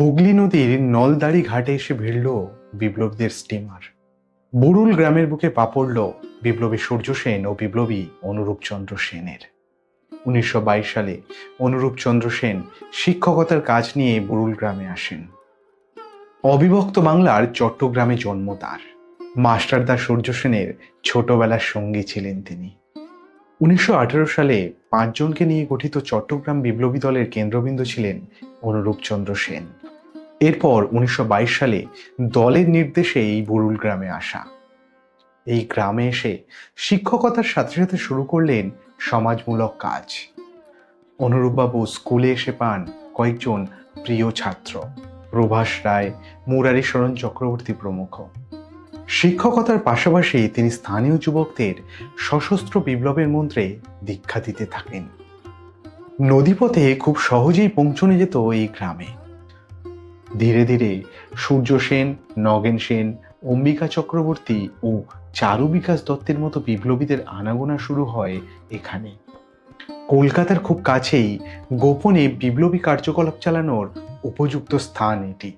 হুগলি নদীর নলদাড়ি ঘাটে এসে ভিড়ল বিপ্লবীদের স্টিমার বুরুল গ্রামের বুকে পা পড়ল বিপ্লবী সূর্য সেন ও বিপ্লবী অনুরূপ চন্দ্র সেনের। উনিশশো বাইশ সালে অনুরূপ চন্দ্র সেন শিক্ষকতার কাজ নিয়ে বুরুল গ্রামে আসেন। অবিভক্ত বাংলার চট্টগ্রামে জন্ম তার। মাস্টারদা সূর্য সেনের ছোটবেলার সঙ্গী ছিলেন তিনি। উনিশশো আঠারো সালে পাঁচজনকে নিয়ে গঠিত চট্টগ্রাম বিপ্লবী দলের কেন্দ্রবিন্দু ছিলেন অনুরূপ চন্দ্র সেন। এরপর উনিশশো বাইশ সালে দলের নির্দেশে এই বুরুল গ্রামে আসা। এই গ্রামে এসে শিক্ষকতার সাথে সাথে শুরু করলেন সমাজমূলক কাজ। অনুরূপবাবু স্কুলে এসে পান কয়েকজন প্রিয় ছাত্র। প্রভাস রায়, মুরারি শরণ চক্রবর্তী প্রমুখ। শিক্ষকতার পাশাপাশি তিনি স্থানীয় যুবকদের সশস্ত্র বিপ্লবের মন্ত্রে দীক্ষা দিতে থাকেন। নদীপথে খুব সহজেই পৌঁছনে যেত এই গ্রামে। ধীরে ধীরে সূর্য সেন, নগেন সেন, অম্বিকা চক্রবর্তী ও চারু বিকাশ দত্তের মতো বিপ্লবীদের আনাগোনা শুরু হয় এখানে। কলকাতার খুব কাছেই গোপনে বিপ্লবী কার্যকলাপ চালানোর উপযুক্ত স্থান এটি।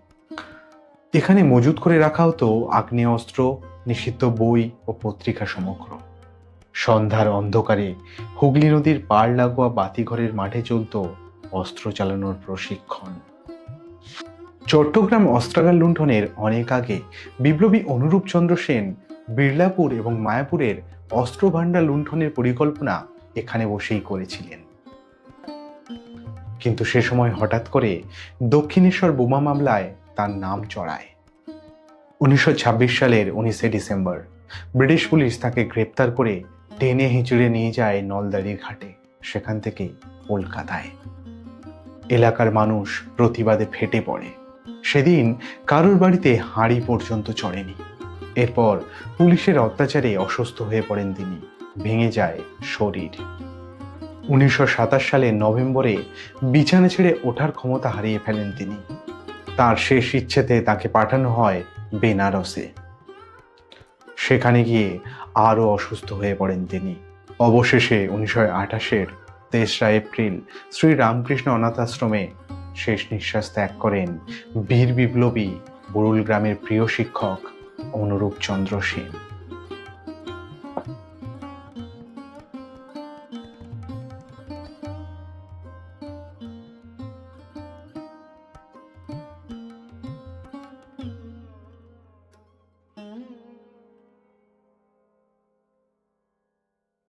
এখানে মজুত করে রাখা হতো আগ্নেয়াস্ত্র, নিষিদ্ধ বই ও পত্রিকা সমগ্র। সন্ধ্যার অন্ধকারে হুগলি নদীর পাড় লাগোয়া বাতিঘরের মাঠে চলত অস্ত্র চালানোর প্রশিক্ষণ। চট্টগ্রাম অস্ত্রাগার লুণ্ঠনের অনেক আগে বিপ্লবী অনুরূপ চন্দ্র সেন বিড়লাপুর এবং মায়াপুরের অস্ত্র ভাণ্ডার লুণ্ঠনের পরিকল্পনা এখানে বসেই করেছিলেন। কিন্তু সে সময় হঠাৎ করে দক্ষিণেশ্বর বোমা মামলায় তার নাম চড়ায়। উনিশশো ছাব্বিশ সালের উনিশে ডিসেম্বর, ব্রিটিশ পুলিশ তাকে গ্রেপ্তার করে টেনে হিঁচড়ে নিয়ে যায় নলদারির ঘাটে, সেখান থেকে কলকাতায়। এলাকার মানুষ প্রতিবাদে ফেটে পড়ে। সেদিন কারোর বাড়িতে হাঁড়ি পর্যন্ত চড়েনি। এরপর পুলিশের অত্যাচারে অসুস্থ হয়ে পড়েন তিনি, ভেঙে যায় শরীর। উনিশশো সাতাশ সালের নভেম্বরে বিছানা ছেড়ে ওঠার ক্ষমতা হারিয়ে ফেলেন তিনি। তার শেষ ইচ্ছেতে তাকে পাঠানো হয় বেনারসে। সেখানে গিয়ে আরও অসুস্থ হয়ে পড়েন তিনি। অবশেষে উনিশশো আঠাশের তেসরা এপ্রিল শ্রী রামকৃষ্ণ অনাথ আশ্রমে শেষ নিঃশ্বাস ত্যাগ করেন বীর বিপ্লবী বুরুল গ্রামের প্রিয় শিক্ষক অনুরূপ চন্দ্র সেন।